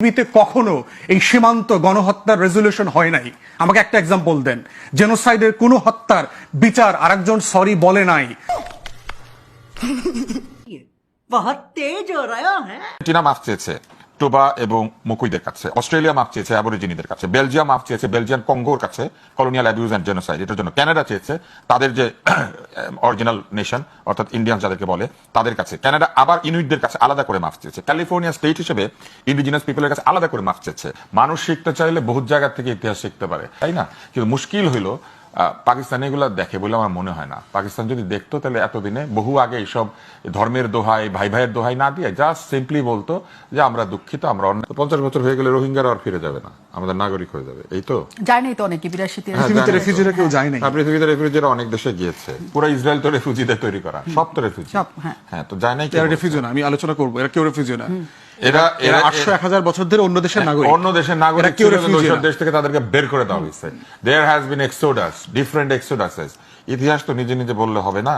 পৃথিবীতে কখনো এই সীমান্ত গণহত্যার রেজলিউশন হয় নাই। আমাকে একটা এক্সাম্পল দেন। জেনোসাইডের কোনো হত্যার বিচার আর একজন সরি বলে নাই। টিনা মাফ চেয়েছে। টোবা এবং মুকুইদের কাছে, অস্ট্রেলিয়া মাফ চেয়েছে অ্যাবরিজিনিদের কাছে বেলজিয়াম মাফ চেয়েছে বেলজিয়ান কঙ্গোর কাছে কলোনিয়াল অ্যাবিউজ অ্যান্ড জেনোসাইড এটার জন্য কানাডা চেয়েছে, তাদের যে অরিজিনাল নেশন অর্থাৎ ইন্ডিয়ান যাদেরকে বলে, তাদের কাছে। কানাডা আবার ইনুইটদের কাছে আলাদা করে মাফ চেয়েছে। ক্যালিফোর্নিয়া স্টেট হিসেবে ইন্ডিজিনাস পিপলের কাছে আলাদা করে মাফ চেয়েছে। মানুষ শিখতে চাইলে বহুত জায়গা থেকে ইতিহাস শিখতে পারে, তাই না? কিন্তু মুশকিল হইল পাকিস্তান এগুলো দেখে বলে আমার মনে হয় না। পাকিস্তান যদি দেখতো তাহলে এতদিনে বহু আগে এইসব ধর্মের দোহাই ভাই ভাইয়ের দোহাই না দিয়ে জাস্ট সিম্পলি বলতো যে আমরা দুঃখিত আমরা অন্য পঞ্চাশ বছর হয়ে গেলে রোহিঙ্গারা আর ফিরে যাবে না। আমাদের নাগরিক হয়ে যাবে। এই তো? যায় নাই তো অনেকে বিরাশি হ্যাঁ, পৃথিবীতে রেফিউজিরা কেউ যায় নাই। হ্যাঁ, পৃথিবীতে রেফিউজিরা অনেক দেশে গিয়েছে। পুরো ইসরায়েল তো রেফিউজিদের তৈরি করা। সব তো রেফিউজি হ্যাঁ। হ্যাঁ তো যায় নাই কে এরা বলছে? রেফিউজি না আমি আলোচনা করব। এরা কেউ রেফিউজি না। এরা এরা আটশো এক হাজার বছর ধরে অন্য দেশের নাগরিক। অন্য দেশের নাগরিক। দেশ থেকে তাদেরকে বের করে দেওয়া হয়েছে। There has been exodus different exoduses ইতিহাস তো নিজে নিজে বললে হবে না।